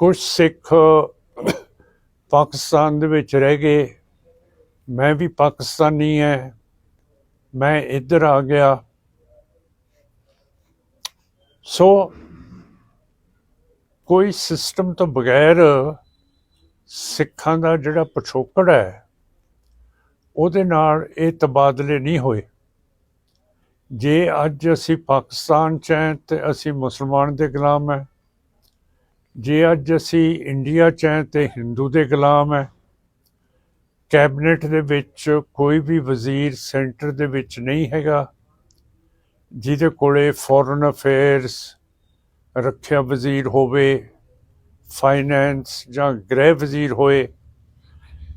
ਕੁਝ ਸਿੱਖ ਪਾਕਿਸਤਾਨ ਦੇ ਵਿੱਚ ਰਹਿ ਗਏ। ਮੈਂ ਵੀ ਪਾਕਿਸਤਾਨੀ ਹੈ ਮੈਂ ਇੱਧਰ ਆ ਗਿਆ। ਸੋ ਕੋਈ ਸਿਸਟਮ ਤੋਂ ਬਗੈਰ ਸਿੱਖਾਂ ਦਾ ਜਿਹੜਾ ਪਿਛੋਕੜ ਹੈ ਉਹਦੇ ਨਾਲ ਇਹ ਤਬਾਦਲੇ ਨਹੀਂ ਹੋਏ। ਜੇ ਅੱਜ ਅਸੀਂ ਪਾਕਿਸਤਾਨ ਚ ਹਾਂ ਤੇ ਅਸੀਂ ਮੁਸਲਮਾਨ ਦੇ ਗੁਲਾਮ ਹੈ ਜੇ ਅੱਜ ਅਸੀਂ ਇੰਡੀਆ ਚ ਹੈ ਤੇ ਹਿੰਦੂ ਦੇ ਗੁਲਾਮ ਹੈ ਕੈਬਨਿਟ ਦੇ ਵਿੱਚ ਕੋਈ ਵੀ ਵਜ਼ੀਰ ਸੈਂਟਰ ਦੇ ਵਿੱਚ ਨਹੀਂ ਹੈਗਾ, ਜਿਹਦੇ ਕੋਲੇ ਫੋਰਨ ਅਫੇਅਰਸ ਰੱਖਿਆ ਵਜ਼ੀਰ ਹੋਵੇ ਫਾਈਨੈਂਸ ਜਾਂ ਗ੍ਰਹਿ ਵਜ਼ੀਰ ਹੋਏ,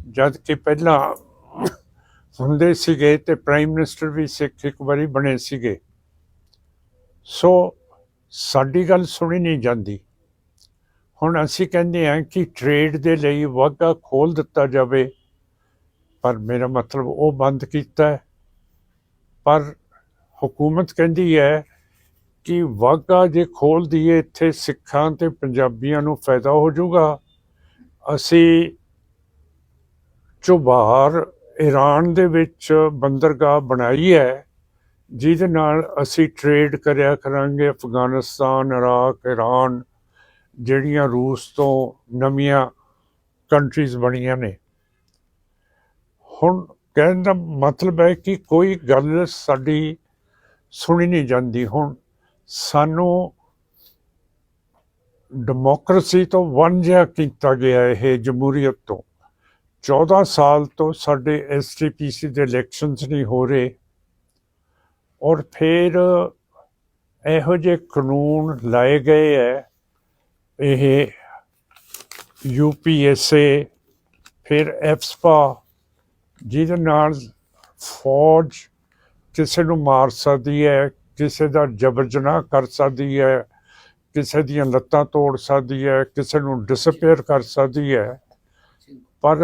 ਜਦ ਕਿ ਪਹਿਲਾਂ ਹੁੰਦੇ ਸੀਗੇ ਤੇ ਪ੍ਰਾਈਮ ਮਿਨਿਸਟਰ ਵੀ ਸਿੱਖ ਇੱਕ ਵਾਰੀ ਬਣੇ ਸੀਗੇ। ਸੋ ਸਾਡੀ ਗੱਲ ਸੁਣੀ ਨਹੀਂ ਜਾਂਦੀ। ਹੁਣ ਅਸੀਂ ਕਹਿੰਦੇ ਹਾਂ ਕਿ ਟ੍ਰੇਡ ਦੇ ਲਈ ਵਾਗਾ ਖੋਲ ਦਿੱਤਾ ਜਾਵੇ। ਪਰ ਮੇਰਾ ਮਤਲਬ ਉਹ ਬੰਦ ਕੀਤਾ ਹੈ। ਪਰ ਹਕੂਮਤ ਕਹਿੰਦੀ ਹੈ ਕਿ ਵਾਗਾ ਜੇ ਖੋਲ ਦਈਏ, ਇੱਥੇ ਸਿੱਖਾਂ ਤੇ ਪੰਜਾਬੀਆਂ ਨੂੰ ਫਾਇਦਾ ਹੋ ਜਾਊਗਾ। ਅਸੀਂ ਚੁਬਾਰ ਈਰਾਨ ਦੇ ਵਿੱਚ ਬੰਦਰਗਾਹ ਬਣਾਈ ਹੈ, ਜਿਹਦੇ ਨਾਲ ਅਸੀਂ ਟ੍ਰੇਡ ਕਰਿਆ ਕਰਾਂਗੇ ਅਫਗਾਨਿਸਤਾਨ, ਇਰਾਕ ਈਰਾਨ ਜਿਹੜੀਆਂ ਰੂਸ ਤੋਂ ਨਵੀਆਂ ਕੰਟਰੀਜ਼ ਬਣੀਆਂ ਨੇ। ਹੁਣ ਕਹਿਣ ਦਾ ਮਤਲਬ ਹੈ ਕਿ ਕੋਈ ਗੱਲ ਸਾਡੀ ਸੁਣੀ ਨਹੀਂ ਜਾਂਦੀ। ਹੁਣ ਸਾਨੂੰ ਡੈਮੋਕ੍ਰੇਸੀ ਤੋਂ ਵਾਂਝਾ ਕੀਤਾ ਗਿਆ ਇਹ ਜਮਹੂਰੀਅਤ ਤੋਂ। 14 ਸਾਲ ਤੋਂ ਸਾਡੇ ਐਸਟੀਪੀਸੀ ਦੇ ਇਲੈਕਸ਼ਨਸ ਨਹੀਂ ਹੋ ਰਹੇ। ਔਰ ਫਿਰ ਇਹੋ ਜਿਹੇ ਕਾਨੂੰਨ ਲਾਏ ਗਏ ਹੈ ਇਹ ਯੂਪੀਐਸਏ ਫਿਰ ਐਫਸਪਾ ਜਿਹਦੇ ਨਾਲ ਫੌਜ ਕਿਸੇ ਨੂੰ ਮਾਰ ਸਕਦੀ ਹੈ ਕਿਸੇ ਦਾ ਜਬਰ ਜਨਾਹ ਕਰ ਸਕਦੀ ਹੈ ਕਿਸੇ ਦੀਆਂ ਲੱਤਾਂ ਤੋੜ ਸਕਦੀ ਹੈ ਕਿਸੇ ਨੂੰ ਡਿਸਪੇਅਰ ਕਰ ਸਕਦੀ ਹੈ ਪਰ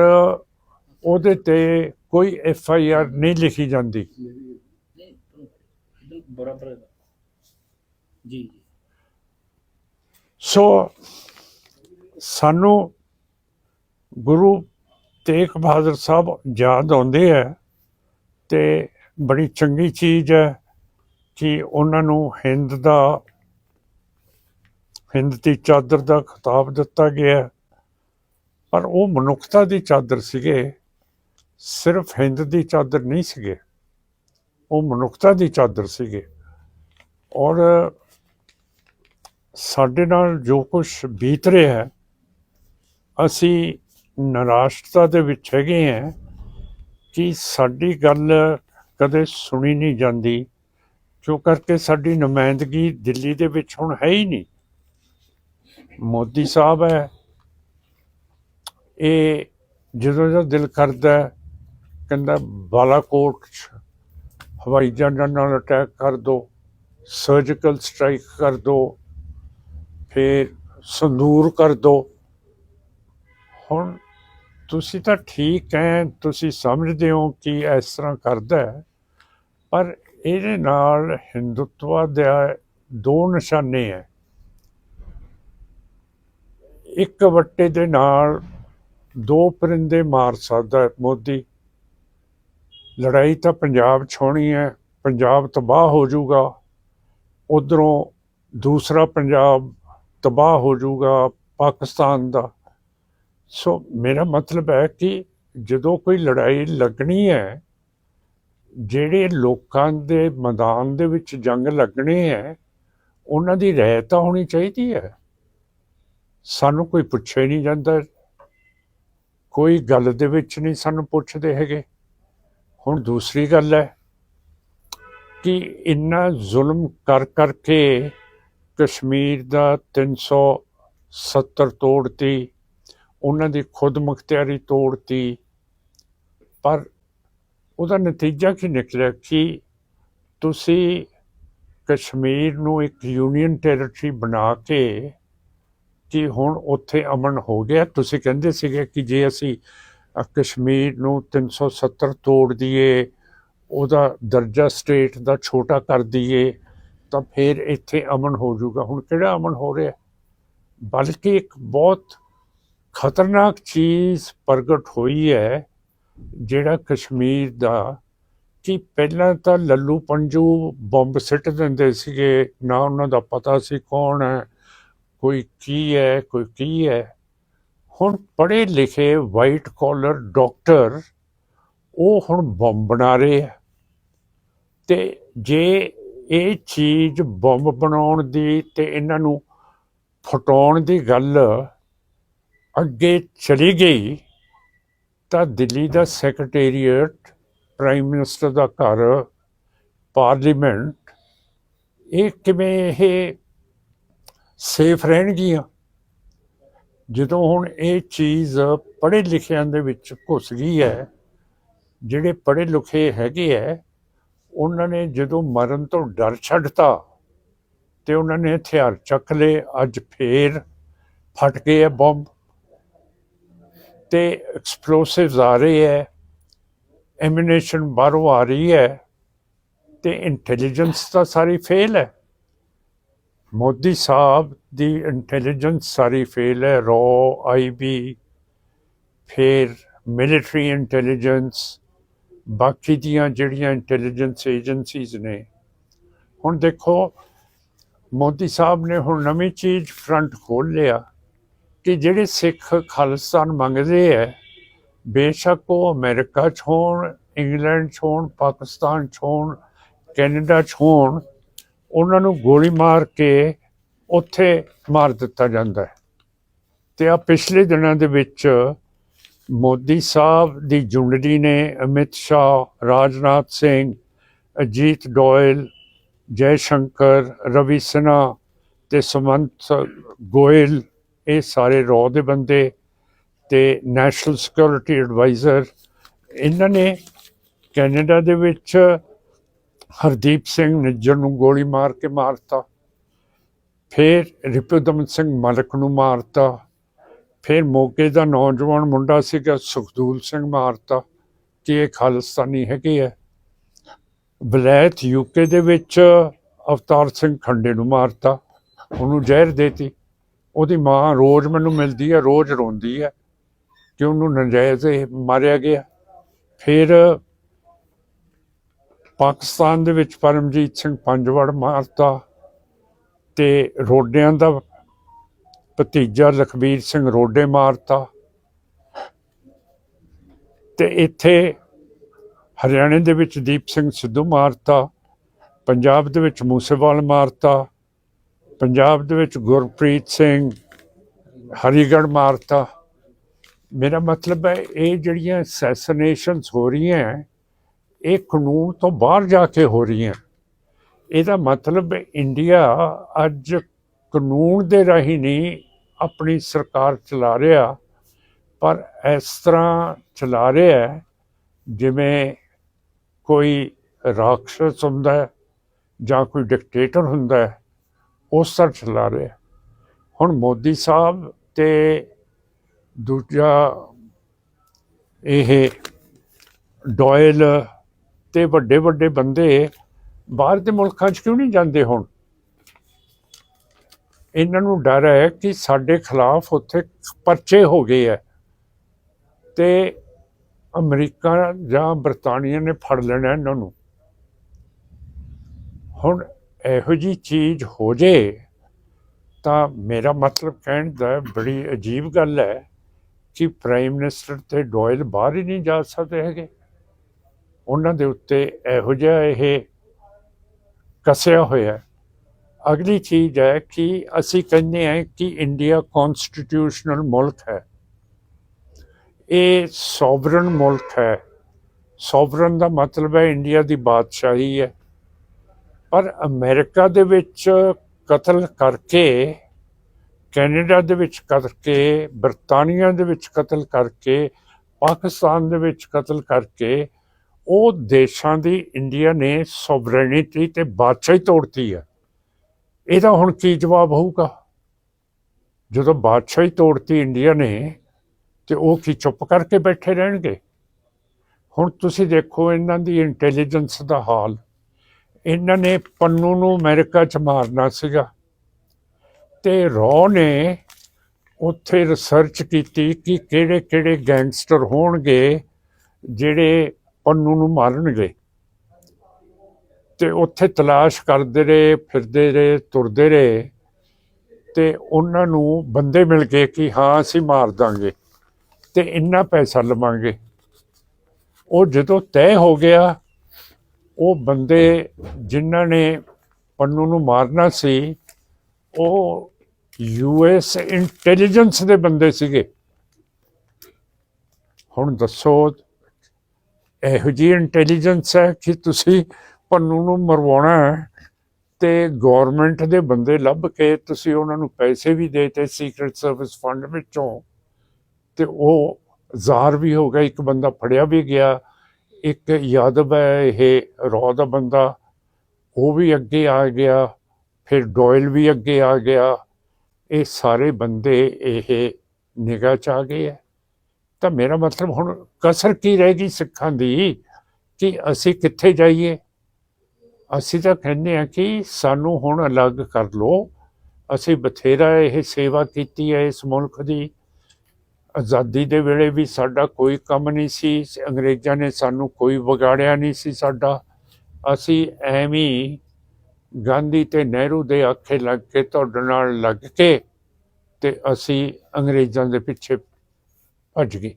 ਉਹਦੇ ਤੇ ਕੋਈ ਐਫ ਆਈ ਆਰ ਨਹੀਂ ਲਿਖੀ ਜਾਂਦੀ ਜੀ ਸੋ ਸਾਨੂੰ ਗੁਰੂ ਤੇਗ ਬਹਾਦਰ ਸਾਹਿਬ ਯਾਦ ਆਉਂਦੇ ਹੈ ਤੇ ਬੜੀ ਚੰਗੀ ਚੀਜ਼ ਹੈ ਕਿ ਉਹਨਾਂ ਨੂੰ ਹਿੰਦ ਦਾ, ਹਿੰਦ ਦੀ ਚਾਦਰ ਦਾ ਖਿਤਾਬ ਦਿੱਤਾ ਗਿਆ ਪਰ ਉਹ ਮਨੁੱਖਤਾ ਦੀ ਚਾਦਰ ਸੀਗੇ, ਸਿਰਫ ਹਿੰਦ ਦੀ ਚਾਦਰ ਨਹੀਂ ਸੀਗੇ। ਉਹ ਮਨੁੱਖਤਾ ਦੀ ਚਾਦਰ ਸੀਗੇ। ਔਰ ਸਾਡੇ ਨਾਲ ਜੋ ਕੁਝ ਬੀਤ ਰਿਹਾ ਹੈ, ਅਸੀਂ ਨਿਰਾਸ਼ਤਾ ਦੇ ਵਿੱਚ ਹੈਗੇ ਹਾਂ ਕਿ ਸਾਡੀ ਗੱਲ ਕਦੇ ਸੁਣੀ ਨਹੀਂ ਜਾਂਦੀ ਕਿਉਂ ਕਰਕੇ ਸਾਡੀ ਨੁਮਾਇੰਦਗੀ ਦਿੱਲੀ ਦੇ ਵਿੱਚ ਹੁਣ ਹੈ ਹੀ ਨਹੀਂ। ਮੋਦੀ ਸਾਹਿਬ ਹੈ, ਇਹ ਜਦੋਂ ਜਦੋਂ ਦਿਲ ਕਰਦਾ ਕਹਿੰਦਾ, ਬਾਲਾਕੋਟ 'ਚ ਹਵਾਈ ਜਹਾਜ਼ਾਂ ਨਾਲ ਅਟੈਕ ਕਰ ਦੋ ਸਰਜੀਕਲ ਸਟ੍ਰਾਈਕ ਕਰ ਦੋ ਫਿਰ ਸੰਦੂਰ ਕਰ ਦੋ। ਹੁਣ ਤੁਸੀਂ ਤਾਂ ਠੀਕ ਹੈ ਤੁਸੀਂ ਸਮਝਦੇ ਹੋ ਕਿ ਇਸ ਤਰ੍ਹਾਂ ਕਰਦਾ ਹੈ, ਪਰ ਇਹਦੇ ਨਾਲ ਹਿੰਦੂਤਵਾ ਦੇ ਦੋ ਨਿਸ਼ਾਨੇ ਹੈ ਇੱਕ ਵੱਟੇ ਦੇ ਨਾਲ ਦੋ ਪਰਿੰਦੇ ਮਾਰ ਸਕਦਾ ਮੋਦੀ। ਲੜਾਈ ਤਾਂ ਪੰਜਾਬ 'ਚ ਹੋਣੀ ਹੈ ਪੰਜਾਬ ਤਬਾਹ ਹੋ ਜਾਊਗਾ। ਉਧਰੋਂ ਦੂਸਰਾ ਪੰਜਾਬ ਤਬਾਹ ਹੋ ਜਾਊਗਾ ਪਾਕਿਸਤਾਨ ਦਾ। ਸੋ ਮੇਰਾ ਮਤਲਬ ਹੈ ਕਿ ਜਦੋਂ ਕੋਈ ਲੜਾਈ ਲੱਗਣੀ ਹੈ, ਜਿਹੜੇ ਲੋਕਾਂ ਦੇ ਮੈਦਾਨ ਦੇ ਵਿੱਚ ਜੰਗ ਲੱਗਣੇ ਹੈ, ਉਹਨਾਂ ਦੀ ਰਾਇ ਤਾਂ ਹੋਣੀ ਚਾਹੀਦੀ ਹੈ। ਸਾਨੂੰ ਕੋਈ ਪੁੱਛੇ ਨਹੀਂ ਜਾਂਦਾ। ਕੋਈ ਗੱਲ ਦੇ ਵਿੱਚ ਨਹੀਂ ਸਾਨੂੰ ਪੁੱਛਦੇ ਹੈਗੇ। ਹੁਣ ਦੂਸਰੀ ਗੱਲ ਹੈ ਕਿ ਇੰਨਾ ਜ਼ੁਲਮ ਕਰ ਕਰਕੇ ਕਸ਼ਮੀਰ ਦਾ 370 ਤੋੜਤੀ ਉਹਨਾਂ ਦੀ ਖੁਦ ਮੁਖਤਿਆਰੀ ਤੋੜਤੀ ਪਰ ਉਹਦਾ ਨਤੀਜਾ ਕੀ ਨਿਕਲਿਆ? ਕਿ ਤੁਸੀਂ ਕਸ਼ਮੀਰ ਨੂੰ ਇੱਕ ਯੂਨੀਅਨ ਟੈਰੀਟਰੀ ਬਣਾ ਕੇ ਕਿ ਹੁਣ ਉੱਥੇ ਅਮਨ ਹੋ ਗਿਆ? ਤੁਸੀਂ ਕਹਿੰਦੇ ਸੀਗੇ ਕਿ ਜੇ ਅਸੀਂ ਕਸ਼ਮੀਰ ਨੂੰ 370 ਤੋੜ ਦਈਏ ਉਹਦਾ ਦਰਜਾ ਸਟੇਟ ਦਾ ਛੋਟਾ ਕਰ ਦਈਏ ਤਾਂ ਫਿਰ ਇੱਥੇ ਅਮਨ ਹੋ ਜਾਊਗਾ ਹੁਣ ਕਿਹੜਾ ਅਮਨ ਹੋ ਰਿਹਾ? ਬਲਕਿ ਇੱਕ ਬਹੁਤ ਖਤਰਨਾਕ ਚੀਜ਼ ਪ੍ਰਗਟ ਹੋਈ ਹੈ, ਜਿਹੜਾ ਕਸ਼ਮੀਰ ਦਾ, ਕਿ ਪਹਿਲਾਂ ਤਾਂ ਲੱਲੂ ਪੰਜੂ ਬੰਬ ਸਿੱਟ ਦਿੰਦੇ ਸੀਗੇ, ਨਾ ਉਹਨਾਂ ਦਾ ਪਤਾ ਸੀ ਕੌਣ ਹੈ, ਕੋਈ ਕੀ ਹੈ, ਕੋਈ ਕੀ ਹੈ। ਹੁਣ ਪੜ੍ਹੇ ਲਿਖੇ ਵਾਈਟ ਕਾਲਰ ਡਾਕਟਰ ਉਹ ਹੁਣ ਬੰਬ ਬਣਾ ਰਹੇ ਆ ਤੇ ਜੇ ਇਹ ਚੀਜ਼ ਬੰਬ ਬਣਾਉਣ ਦੀ ਤੇ ਇਹਨਾਂ ਨੂੰ ਫਟਾਉਣ ਦੀ ਗੱਲ ਅੱਗੇ ਚਲੀ ਗਈ, ਤਾਂ ਦਿੱਲੀ ਦਾ ਸੈਕਟਰੀਏਟ ਪ੍ਰਾਈਮ ਮਿਨਿਸਟਰ ਦਾ ਘਰ ਪਾਰਲੀਮੈਂਟ ਇਹ ਕਿਵੇਂ ਇਹ ਸੇਫ ਰਹਿਣਗੀਆਂ? ਜਦੋਂ ਹੁਣ ਇਹ ਚੀਜ਼ ਪੜ੍ਹੇ ਲਿਖਿਆਂ ਦੇ ਵਿੱਚ ਘੁਸ ਗਈ ਹੈ, ਜਿਹੜੇ ਪੜ੍ਹੇ ਲਿਖੇ ਹੈਗੇ ਹੈ ਉਹਨਾਂ ਨੇ ਜਦੋਂ ਮਰਨ ਤੋਂ ਡਰ ਛੱਡਤਾ ਤੇ ਉਹਨਾਂ ਨੇ ਹਥਿਆਰ ਚੱਕ ਲਏ, ਅੱਜ ਫੇਰ ਫਟ ਗਏ ਹੈ ਬੰਬ ਤੇ ਐਕਸਪਲੋਸਿਵਸ ਆ ਰਹੇ ਹੈ ਐਮਿਨੇਸ਼ਨ ਬਾਹਰੋਂ ਆ ਰਹੀ ਹੈ ਤੇ ਇੰਟੈਲੀਜੈਂਸ ਤਾਂ ਸਾਰੀ ਫੇਲ ਹੈ ਮੋਦੀ ਸਾਹਿਬ ਦੀ ਇੰਟੈਲੀਜੈਂਸ ਸਾਰੀ ਫੇਲ ਹੈ ਰੋ ਆਈਬੀ ਫਿਰ ਮਿਲਟਰੀ ਇੰਟੈਲੀਜੈਂਸ ਬਾਕੀ ਦੀਆਂ ਜਿਹੜੀਆਂ ਇੰਟੈਲੀਜੈਂਸ ਏਜੰਸੀਜ਼ ਨੇ, ਹੁਣ ਦੇਖੋ, ਮੋਦੀ ਸਾਹਿਬ ਨੇ ਹੁਣ ਨਵੀਂ ਚੀਜ਼ ਫਰੰਟ ਖੋਲ ਲਿਆ ਕਿ ਜਿਹੜੇ ਸਿੱਖ ਖਾਲਿਸਤਾਨ ਮੰਗਦੇ ਹੈ ਬੇਸ਼ੱਕ ਉਹ ਅਮਰੀਕਾ 'ਚ ਹੋਣ, ਇੰਗਲੈਂਡ 'ਚ ਹੋਣ, ਪਾਕਿਸਤਾਨ 'ਚ ਹੋਣ, ਕੈਨੇਡਾ 'ਚ ਹੋਣ, ਉਹਨਾਂ ਨੂੰ ਗੋਲੀ ਮਾਰ ਕੇ ਉੱਥੇ ਮਾਰ ਦਿੱਤਾ ਜਾਂਦਾ ਹੈ। ਤੇ ਆ ਪਿਛਲੇ ਦਿਨਾਂ ਦੇ ਵਿੱਚ ਮੋਦੀ ਸਾਹਿਬ ਦੀ ਜੁੰਡਲੀ ਨੇ ਅਮਿਤ ਸ਼ਾਹ, ਰਾਜਨਾਥ ਸਿੰਘ, ਅਜੀਤ ਡੋਇਲ ਜੈ ਸ਼ੰਕਰ ਰਵੀ ਸਿਨਹਾ ਤੇ ਸੁਮੰਤ ਗੋਇਲ, ਇਹ ਸਾਰੇ ਰੋ ਦੇ ਬੰਦੇ ਤੇ ਨੈਸ਼ਨਲ ਸਿਕਿਉਰਿਟੀ ਐਡਵਾਈਜ਼ਰ। ਇਹਨਾਂ ਨੇ ਕੈਨੇਡਾ ਦੇ ਵਿੱਚ ਹਰਦੀਪ ਸਿੰਘ ਨਿੱਜਰ ਨੂੰ ਗੋਲੀ ਮਾਰ ਕੇ ਮਾਰਤਾ। ਫਿਰ ਰਿਪੁਦਮਨ ਸਿੰਘ ਮਲਕ ਨੂੰ ਮਾਰਤਾ। ਫਿਰ ਮੋਗੇ ਦਾ ਨੌਜਵਾਨ ਮੁੰਡਾ ਸੀਗਾ ਸੁਖਦੂਲ ਸਿੰਘ ਮਾਰਤਾ, ਕਿ ਇਹ ਖਾਲਿਸਤਾਨੀ ਹੈਗੇ ਆ। ਵਲੈਤ ਯੂਕੇ ਦੇ ਵਿੱਚ ਅਵਤਾਰ ਸਿੰਘ ਖੰਡੇ ਨੂੰ ਮਾਰਤਾ, ਉਹਨੂੰ ਜ਼ਹਿਰ ਦੇਤੀ। ਉਹਦੀ ਮਾਂ ਰੋਜ਼ ਮੈਨੂੰ ਮਿਲਦੀ ਹੈ ਰੋਜ਼ ਰੋਂਦੀ ਹੈ ਕਿ ਉਹਨੂੰ ਨਜਾਇਜ਼ ਮਾਰਿਆ ਗਿਆ। ਫਿਰ ਪਾਕਿਸਤਾਨ ਦੇ ਵਿੱਚ ਪਰਮਜੀਤ ਸਿੰਘ ਪੰਜਵੜ ਮਾਰਤਾ, ਤੇ ਰੋਡਿਆਂ ਦਾ ਭਤੀਜਾ ਲਖਬੀਰ ਸਿੰਘ ਰੋਡੇ ਮਾਰਤਾ। ਤੇ ਇੱਥੇ ਹਰਿਆਣੇ ਦੇ ਵਿੱਚ ਦੀਪ ਸਿੰਘ ਸਿੱਧੂ ਮਾਰਤਾ, ਪੰਜਾਬ ਦੇ ਵਿੱਚ ਮੂਸੇਵਾਲ ਮਾਰਤਾ, ਪੰਜਾਬ ਦੇ ਵਿੱਚ ਗੁਰਪ੍ਰੀਤ ਸਿੰਘ ਹਰੀਗੜ੍ਹ ਮਾਰਤਾ। ਮੇਰਾ ਮਤਲਬ ਹੈ ਇਹ ਜਿਹੜੀਆਂ ਅਸੈਸੀਨੇਸ਼ਨਸ ਹੋ ਰਹੀਆਂ ਇਹ ਕਾਨੂੰਨ ਤੋਂ ਬਾਹਰ ਜਾ ਕੇ ਹੋ ਰਹੀਆਂ। ਇਹਦਾ ਮਤਲਬ ਇੰਡੀਆ ਅੱਜ ਕਾਨੂੰਨ ਦੇ ਰਾਹੀਂ ਨਹੀਂ ਆਪਣੀ ਸਰਕਾਰ ਚਲਾ ਰਿਹਾ, ਪਰ ਇਸ ਤਰ੍ਹਾਂ ਚਲਾ ਰਿਹਾ ਜਿਵੇਂ ਕੋਈ ਰਾਖਸ਼ ਹੁੰਦਾ ਜਾਂ ਕੋਈ ਡਿਕਟੇਟਰ ਹੁੰਦਾ ਉਸ ਤਰ੍ਹਾਂ ਚਲਾ ਰਿਹਾ ਹੁਣ ਮੋਦੀ ਸਾਹਿਬ ਤੇ ਦੂਜਾ ਇਹ ਡੋਇਲ ਤੇ ਵੱਡੇ ਵੱਡੇ ਬੰਦੇ ਬਾਹਰ ਦੇ ਮੁਲਕਾਂ 'ਚ ਕਿਉਂ ਨਹੀਂ ਜਾਂਦੇ ਹੁਣ? ਇਹਨਾਂ ਨੂੰ ਡਰ ਹੈ ਕਿ ਸਾਡੇ ਖਿਲਾਫ ਉੱਥੇ ਪਰਚੇ ਹੋ ਗਏ ਹੈ ਤੇ ਅਮਰੀਕਾ ਜਾਂ ਬਰਤਾਨੀਆ ਨੇ ਫੜ ਲੈਣਾ ਇਹਨਾਂ ਨੂੰ। ਹੁਣ ਇਹੋ ਜੀ ਚੀਜ਼ ਹੋ ਜੇ ਤਾਂ ਮੇਰਾ ਮਤਲਬ ਕਹਿਣ ਦਾ ਬੜੀ ਅਜੀਬ ਗੱਲ ਹੈ ਕਿ ਪ੍ਰਾਈਮ ਮਿਨਿਸਟਰ ਤੇ ਡੋਇਲ ਬਾਹਰ ਹੀ ਨਹੀਂ ਜਾ ਸਕਦੇ ਹੈਗੇ। ਉਹਨਾਂ ਦੇ ਉੱਤੇ ਇਹੋ ਜਿਹਾ ਇਹ ਕਸਿਆ ਹੋਇਆ ਅਗਲੀ ਚੀਜ਼ ਹੈ ਕਿ ਅਸੀਂ ਕਹਿੰਦੇ ਹਾਂ ਕਿ ਇੰਡੀਆ ਕਨਸਟੀਟਿਊਸ਼ਨਲ ਮੁਲਕ ਹੈ। ਇਹ ਸੋਵਰਨ ਮੁਲਕ ਹੈ। ਸੋਵਰਨ ਦਾ ਮਤਲਬ ਹੈ ਇੰਡੀਆ ਦੀ ਬਾਦਸ਼ਾਹੀ ਹੈ। ਪਰ ਅਮਰੀਕਾ ਦੇ ਵਿੱਚ ਕਤਲ ਕਰਕੇ, ਕੈਨੇਡਾ ਦੇ ਵਿੱਚ ਕਰਕੇ, ਬਰਤਾਨੀਆ ਦੇ ਵਿੱਚ ਕਤਲ ਕਰਕੇ, ਪਾਕਿਸਤਾਨ ਦੇ ਵਿੱਚ ਕਤਲ ਕਰਕੇ, ਉਹ ਦੇਸ਼ਾਂ ਦੀ ਇੰਡੀਆ ਨੇ ਸੋਵਰੇਨਿਟੀ ਤੇ ਬਾਦਸ਼ਾਹੀ ਤੋੜਤੀ ਹੈ। ਇਹਦਾ ਹੁਣ ਕੀ ਜਵਾਬ ਹੋਊਗਾ? ਜਦੋਂ ਬਾਦਸ਼ਾਹੀ ਤੋੜਤੀ ਇੰਡੀਆ ਨੇ, ਤੇ ਉਹ ਕੀ ਚੁੱਪ ਕਰਕੇ ਬੈਠੇ ਰਹਿਣਗੇ? ਹੁਣ ਤੁਸੀਂ ਦੇਖੋ ਇਹਨਾਂ ਦੀ ਇੰਟੈਲੀਜੈਂਸ ਦਾ ਹਾਲ। ਇਹਨਾਂ ਨੇ ਪੰਨੂ ਨੂੰ ਅਮਰੀਕਾ ਚ ਮਾਰਨਾ ਸੀਗਾ। ਤੇ ਰੋ ਨੇ ਉੱਥੇ ਰਿਸਰਚ ਕੀਤੀ ਕਿ ਕਿਹੜੇ ਕਿਹੜੇ ਗੈਂਗਸਟਰ ਹੋਣਗੇ ਜਿਹੜੇ ਪੰਨੂ ਨੂੰ ਮਾਰਨਗੇ। ਤੇ ਉੱਥੇ ਤਲਾਸ਼ ਕਰਦੇ ਰਹੇ, ਫਿਰਦੇ ਰਹੇ, ਤੁਰਦੇ ਰਹੇ ਤੇ ਉਹਨਾਂ ਨੂੰ ਬੰਦੇ ਮਿਲ ਗਏ ਕਿ ਹਾਂ, ਅਸੀਂ ਮਾਰ ਦਾਂਗੇ ਤੇ ਇੰਨਾ ਪੈਸਾ ਲਵਾਂਗੇ। ਉਹ ਜਦੋਂ ਤੈਅ ਹੋ ਗਿਆ, ਉਹ ਬੰਦੇ ਜਿਨ੍ਹਾਂ ਨੇ ਪੰਨੂ ਨੂੰ ਮਾਰਨਾ ਸੀ, ਉਹ ਯੂਐਸ ਇੰਟੈਲੀਜੈਂਸ ਦੇ ਬੰਦੇ ਸੀਗੇ। ਹੁਣ ਦੱਸੋ, ਇਹੋ ਜਿਹੀ ਇੰਟੈਲੀਜੈਂਸ ਹੈ ਕਿ ਤੁਸੀਂ ਪੰਨੂ ਨੂੰ ਮਰਵਾਉਣਾ ਹੈ ਤੇ ਗਵਰਨਮੈਂਟ ਦੇ ਬੰਦੇ ਲੱਭ ਕੇ ਤੁਸੀਂ ਉਹਨਾਂ ਨੂੰ ਪੈਸੇ ਵੀ ਦੇਤੇ ਸੀਕ੍ਰੀਟ ਸਰਵਿਸ ਫੰਡ ਵਿੱਚੋਂ ਤੇ ਉਹ ਜ਼ਾਰ ਵੀ ਹੋ ਗਿਆ, ਇੱਕ ਬੰਦਾ ਫੜਿਆ ਵੀ ਗਿਆ, ਇੱਕ ਯਾਦਵ ਹੈ ਇਹ ਰੌ ਦਾ ਬੰਦਾ, ਉਹ ਵੀ ਅੱਗੇ ਆ ਗਿਆ, ਫਿਰ ਡੋਇਲ ਵੀ ਅੱਗੇ ਆ ਗਿਆ, ਇਹ ਸਾਰੇ ਬੰਦੇ ਇਹ ਨਿਗਾਹ ਚ ਆ ਗਏ ਹੈ। ਤਾਂ ਮੇਰਾ ਮਤਲਬ ਹੁਣ ਕਸਰ ਕੀ ਰਹਿ ਗਈ ਸਿੱਖਾਂ ਦੀ ਕਿ ਅਸੀਂ ਕਿੱਥੇ ਜਾਈਏ? ਅਸੀਂ ਤਾਂ ਕਹਿੰਦੇ ਆ ਕਿ ਸਾਨੂੰ ਹੁਣ ਅਲੱਗ ਕਰ ਲਓ। ਅਸੀਂ ਬਥੇਰਾ ਇਹ ਸੇਵਾ ਕੀਤੀ ਹੈ ਇਸ ਮੁਲਕ ਦੀ। ਆਜ਼ਾਦੀ ਦੇ ਵੇਲੇ ਵੀ ਸਾਡਾ ਕੋਈ ਕੰਮ ਨਹੀਂ ਸੀ। ਅੰਗਰੇਜ਼ਾਂ ਨੇ ਸਾਨੂੰ ਕੋਈ ਵਿਗਾੜਿਆ ਨਹੀਂ ਸੀ ਸਾਡਾ। ਅਸੀਂ ਐਵੇਂ ਗਾਂਧੀ ਤੇ ਨਹਿਰੂ ਦੇ ਆਖੇ ਲੱਗ ਕੇ, ਤੁਹਾਡੇ ਨਾਲ ਲੱਗ ਕੇ ਤੇ ਅਸੀਂ ਅੰਗਰੇਜ਼ਾਂ ਦੇ ਪਿੱਛੇ ਭੱਜ ਗਏ।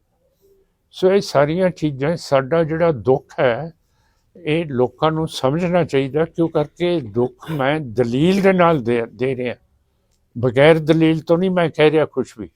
ਸੋ ਇਹ ਸਾਰੀਆਂ ਚੀਜ਼ਾਂ, ਸਾਡਾ ਜਿਹੜਾ ਦੁੱਖ ਹੈ ਇਹ ਲੋਕਾਂ ਨੂੰ ਸਮਝਣਾ ਚਾਹੀਦਾ ਕਿਉਂ ਕਰਕੇ ਦੁੱਖ ਮੈਂ ਦਲੀਲ ਦੇ ਨਾਲ ਦੇ ਦੇ ਰਿਹਾ। ਬਗੈਰ ਦਲੀਲ ਤੋਂ ਨਹੀਂ ਮੈਂ ਕਹਿ ਰਿਹਾ ਕੁਝ ਵੀ।